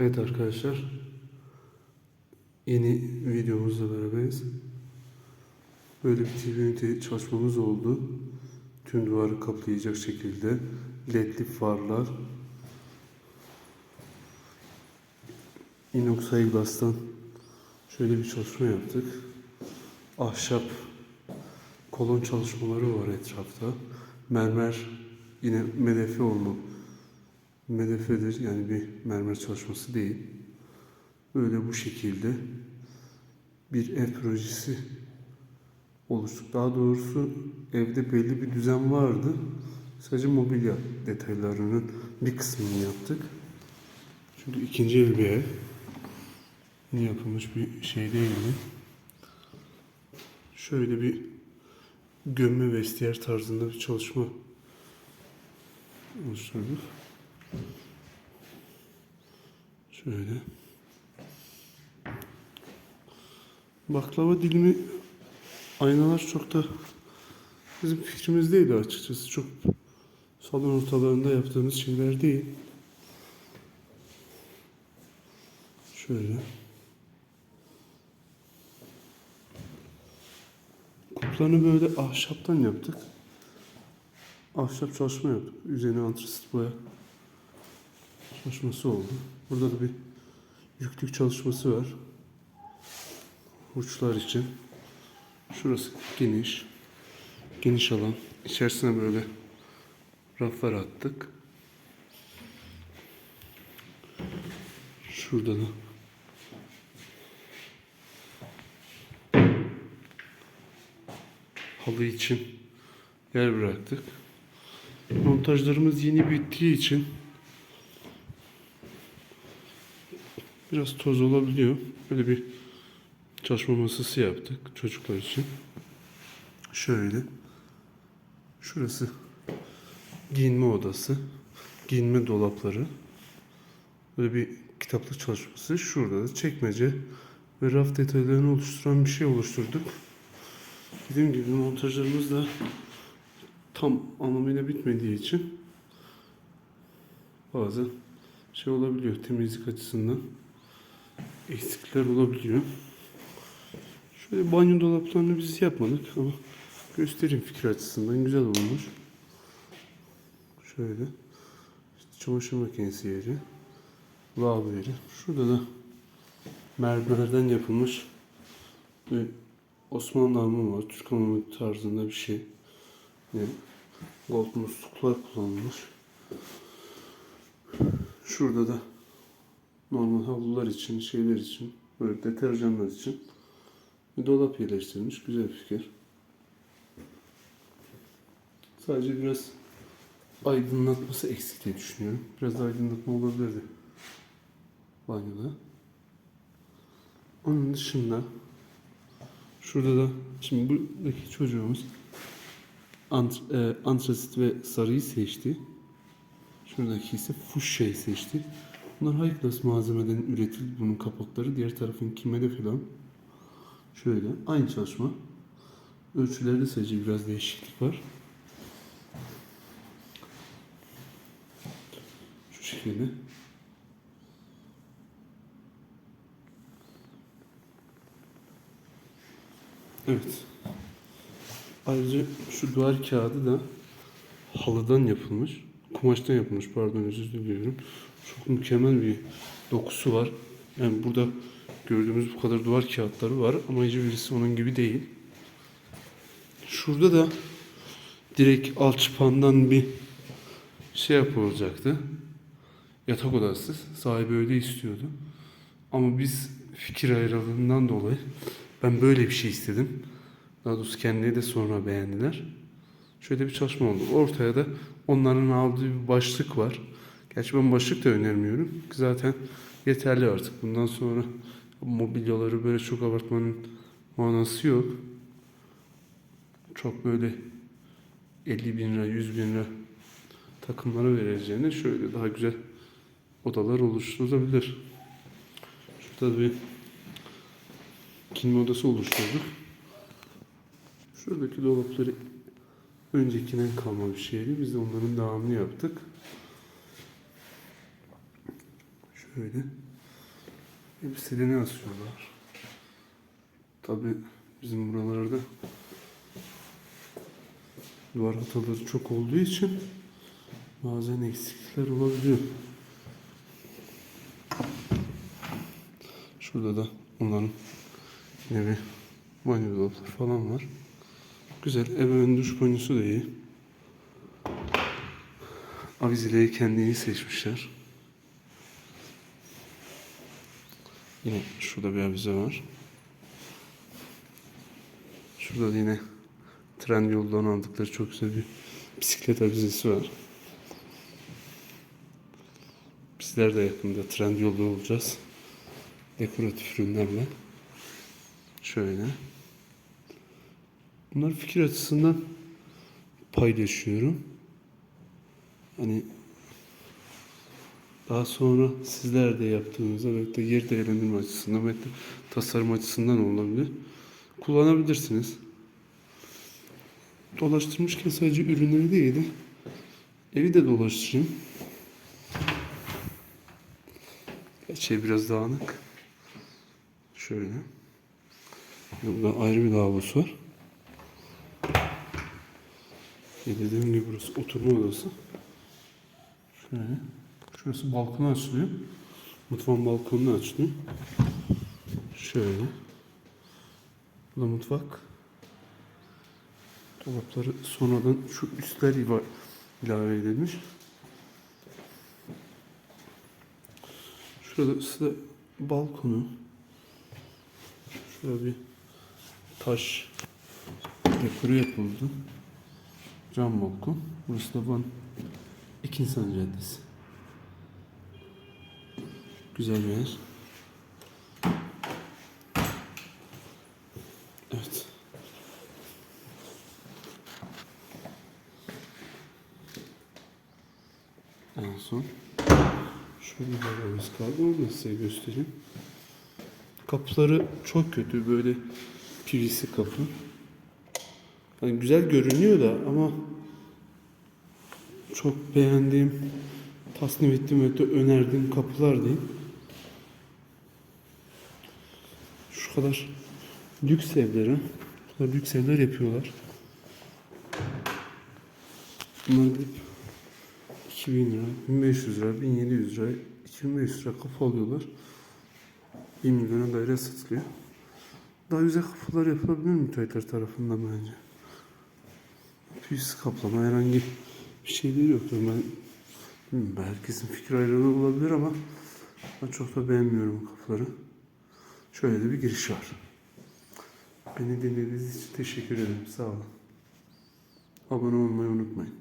Evet arkadaşlar. Yeni videomuzla beraberiz. Böyle bir TV ünite çalışmamız oldu. Tüm duvarı kaplayacak şekilde ledli farlar. Inox Glass'tan şöyle bir çalışma yaptık. Ahşap kolon çalışmaları var etrafta. Mermer yine medefe olma medefedir yani bir mermer çalışması değil. Böyle bu şekilde bir ev projesi oluştuk. Daha doğrusu evde belli bir düzen vardı. Sadece mobilya detaylarının bir kısmını yaptık. Çünkü ikinci ev bir ev. Yeni yapılmış bir şey değildi. Şöyle bir gömme vestiyer tarzında bir çalışma oluşturduk. Şöyle. Baklava dilimi aynalar çok da bizim fikrimiz değildi açıkçası. Çok salon ortalarında yaptığımız şeyler değil. Şöyle. Kuplarını böyle ahşaptan yaptık. Ahşap çalışma yaptık. Üzerine antrasit boya çalışması oldu. Burada da bir yüklük çalışması var. Uçlar için. Şurası geniş. Geniş alan. İçerisine böyle raflar attık. Şurada da halı için yer bıraktık. Montajlarımız yeni bittiği için biraz toz olabiliyor. Böyle bir çalışma masası yaptık çocuklar için. Şöyle. Şurası giyinme odası. Giyinme dolapları. Böyle bir kitaplık çalışması. Şurada da çekmece ve raf detaylarını oluşturan bir şey oluşturduk. Dediğim gibi montajlarımız da tam anlamıyla bitmediği için bazı şey olabiliyor temizlik açısından eksikler olabiliyor. Şöyle banyo dolaplarını biz yapmadık ama göstereyim fikir açısından güzel olmuş. Şöyle çamaşır makinesi yeri, lavabo yeri. Şurada da mermerden yapılmış bir Osmanlı hamamı var. Türk hamamı tarzında bir şey. Yani gold musluklar kullanılmış. Şurada da normal havlular için, şeyler için, böyle deterjanlar için bir dolap yerleştirilmiş. Güzel fikir. Sadece biraz aydınlatması eksik diye düşünüyorum. Biraz aydınlatma olabilirdi banyoda. Onun dışında şurada da şimdi buradaki çocuğumuz ant, e, antrasit ve sarıyı seçti. Şuradaki ise fuşyayı seçti. Bunlar high class malzemeden üretildi bunun kapakları. Diğer tarafın kimede falan. Şöyle aynı çalışma. Ölçülerde sadece biraz değişiklik var. Şu şekilde. Evet. Ayrıca şu duvar kağıdı da halıdan yapılmış. Kumaştan yapılmış pardon özür diliyorum. Çok mükemmel bir dokusu var. Yani burada gördüğümüz bu kadar duvar kağıtları var ama hiçbirisi onun gibi değil. Şurada da direkt alçıpandan bir şey yapılacaktı. Yatak odası. Sahibi öyle istiyordu. Ama biz fikir ayrılığından dolayı ben böyle bir şey istedim. Daha doğrusu kendileri de sonra beğendiler. Şöyle bir çalışma oldu. Ortaya da onların aldığı bir başlık var. Gerçi ben başlık da önermiyorum. Zaten yeterli artık. Bundan sonra mobilyaları böyle çok abartmanın manası yok. Çok böyle 50 bin lira, 100 bin lira takımlara vereceğine şöyle daha güzel odalar oluşturulabilir. Şurada bir kinme odası oluşturduk. Şuradaki dolapları öncekinden kalma bir şeydi. Biz de onların devamını yaptık. Şöyle. elbiselerini asıyorlar. Tabi bizim buralarda duvar hataları çok olduğu için bazen eksiklikler olabiliyor. Şurada da onların yine bir banyo dolapları falan var. Güzel. Ebeveyn duş banyosu da iyi. Avizeleri kendini seçmişler. Yine şurada bir avize var. Şurada da yine tren yoldan aldıkları çok güzel bir bisiklet avizesi var. Bizler de yakında tren yolda olacağız. Dekoratif ürünlerle. Şöyle. Bunları fikir açısından paylaşıyorum. Hani daha sonra sizler de yaptığınızda belki de yer değerlendirme açısından belki de tasarım açısından olabilir. Kullanabilirsiniz. Dolaştırmışken sadece ürünleri değil de evi de dolaştırayım. Şey biraz dağınık. Şöyle. Burada ayrı bir lavabosu var. Ya dediğim gibi burası oturma odası. Şöyle. Şurası balkona açılıyor. Mutfağın balkonuna açılıyor. Şöyle. Bu da mutfak. Dolapları sonradan şu üstler ilave edilmiş. Şurası da balkonu. Şurada bir taş dekoru yapıldı. Cam balkon. Burası da Van İkinsan Caddesi. Güzel bir yer. Evet. En son şöyle bir arabamız kaldı. Onu da size göstereyim. Kapıları çok kötü. Böyle PVC kapı. Hani güzel görünüyor da ama çok beğendiğim, tasnim ettiğim ve önerdiğim kapılar değil. Şu kadar lüks evlere, bu kadar lüks evler yapıyorlar. Bunlar gidip 2000 lira, 1500 lira, 1700 lira, 2500 lira kapı alıyorlar. 1 milyona daire satılıyor. Daha güzel kapılar yapılabilir müteahhitler tarafından bence. Pis kaplama herhangi bir şeyleri yok. Ben herkesin fikir ayrılığı olabilir ama ben çok da beğenmiyorum bu kapıları. Şöyle de bir giriş var. Beni dinlediğiniz için teşekkür ederim. Sağ olun. Abone olmayı unutmayın.